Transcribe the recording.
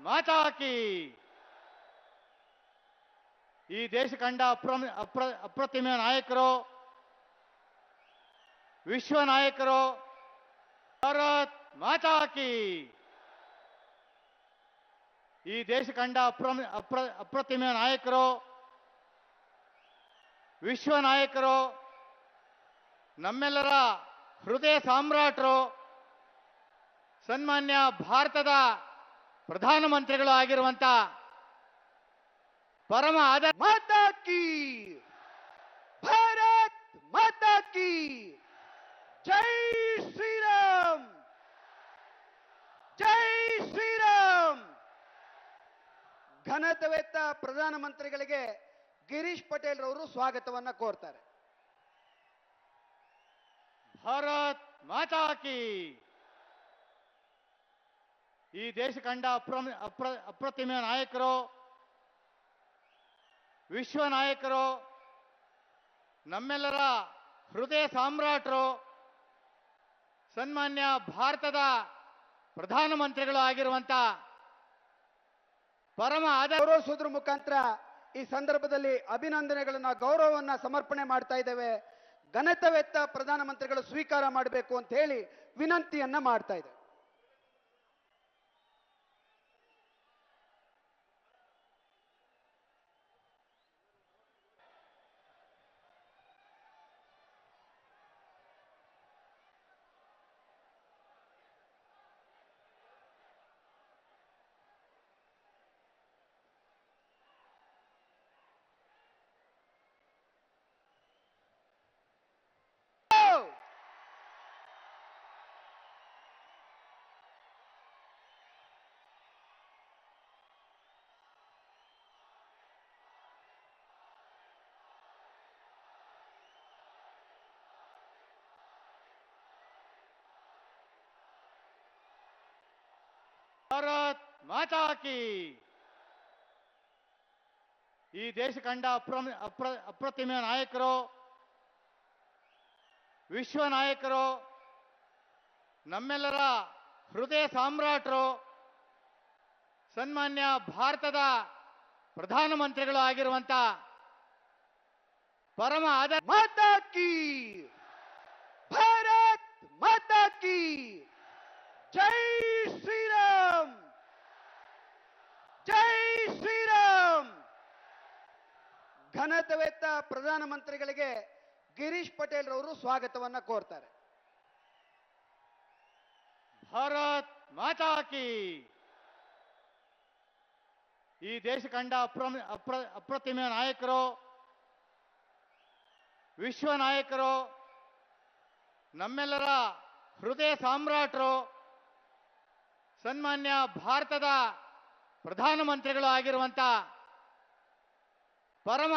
ಮಾತಾಕಿ ಈ ದೇಶ ಕಂಡ ಅಪ್ರ ಅಪ್ರ, ಅಪ್ರತಿಮ ನಾಯಕರು, ವಿಶ್ವ ನಾಯಕರು, ಭಾರತ್ ಮಾತಾಕಿ ಈ ದೇಶ ಕಂಡ ಅಪ್ರ ಅಪ್ರ, ಅಪ್ರತಿಮ ನಾಯಕರು, ವಿಶ್ವ ನಾಯಕರು, ನಮ್ಮೆಲ್ಲರ ಹೃದಯ ಸಾಮ್ರಾಟರು, ಸನ್ಮಾನ್ಯ ಭಾರತದ ಪ್ರಧಾನಮಂತ್ರಿಗಳು ಆಗಿರುವಂತ ಪರಮ ಆದ ಮತಕಿ ಕಿ, ಭಾರತ್ ಮಾತಾ ಜೈ ಶ್ರೀರಾಮ್ ಜೈ ಶ್ರೀರಾಮ್. ಘನತವೆತ್ತ ಪ್ರಧಾನಮಂತ್ರಿಗಳಿಗೆ ಗಿರೀಶ್ ಪಟೇಲ್ ರವರು ಸ್ವಾಗತವನ್ನ ಕೋರ್ತಾರೆ. ಭಾರತ್ ಮಾತಾಕಿ ಈ ದೇಶ ಕಂಡ ಅಪ್ರ ಅಪ್ರ ಅಪ್ರತಿಮ ನಾಯಕರು, ವಿಶ್ವ ನಾಯಕರು, ನಮ್ಮೆಲ್ಲರ ಹೃದಯ ಸಾಮ್ರಾಟರು, ಸನ್ಮಾನ್ಯ ಭಾರತದ ಪ್ರಧಾನಮಂತ್ರಿಗಳು ಆಗಿರುವಂತ ಪರಮ ಗೌರವಿಸೋದ್ರ ಮುಖಾಂತರ ಈ ಸಂದರ್ಭದಲ್ಲಿ ಅಭಿನಂದನೆಗಳನ್ನ, ಗೌರವವನ್ನ ಸಮರ್ಪಣೆ ಮಾಡ್ತಾ ಇದ್ದೇವೆ. ಘನತವೆತ್ತ ಪ್ರಧಾನಮಂತ್ರಿಗಳು ಸ್ವೀಕಾರ ಮಾಡಬೇಕು ಅಂತ ಹೇಳಿ ವಿನಂತಿಯನ್ನ ಮಾಡ್ತಾ ಇದ್ದೇವೆ. ಭಾರತ್ ಮಾತಾಕಿ ಈ ದೇಶ ಕಂಡ ಅಪ್ರ ಅಪ್ರ ಅಪ್ರತಿಮ ನಾಯಕರು, ವಿಶ್ವ ನಾಯಕರು, ನಮ್ಮೆಲ್ಲರ ಹೃದಯ ಸಾಮ್ರಾಟರು, ಸನ್ಮಾನ್ಯ ಭಾರತದ ಪ್ರಧಾನಮಂತ್ರಿಗಳು ಆಗಿರುವಂತ ಪರಮ ಆದ ಮಾತಾ ಕಿ ಭಾರತ್ ಮಾತಾ ಕಿ ಜೈ ಶ್ರೀರಾಮ್ ಜೈ ಶ್ರೀರಾಮ್ ಘನತೆವೆತ್ತ ಪ್ರಧಾನಮಂತ್ರಿಗಳಿಗೆ ಗಿರೀಶ್ ಪಟೇಲ್ ರವರು ಸ್ವಾಗತವನ್ನ ಕೋರ್ತಾರೆ. ಭಾರತ್ ಮಾತಾಕಿ ಈ ದೇಶ ಕಂಡ ಅಪ್ರ ಅಪ್ರ, ಅಪ್ರತಿಮ ನಾಯಕರು, ವಿಶ್ವ ನಾಯಕರು, ನಮ್ಮೆಲ್ಲರ ಹೃದಯ ಸಾಮ್ರಾಟರು, ಸನ್ಮಾನ್ಯ ಭಾರತದ ಪ್ರಧಾನಮಂತ್ರಿಗಳು ಆಗಿರುವಂತ ಪರಮ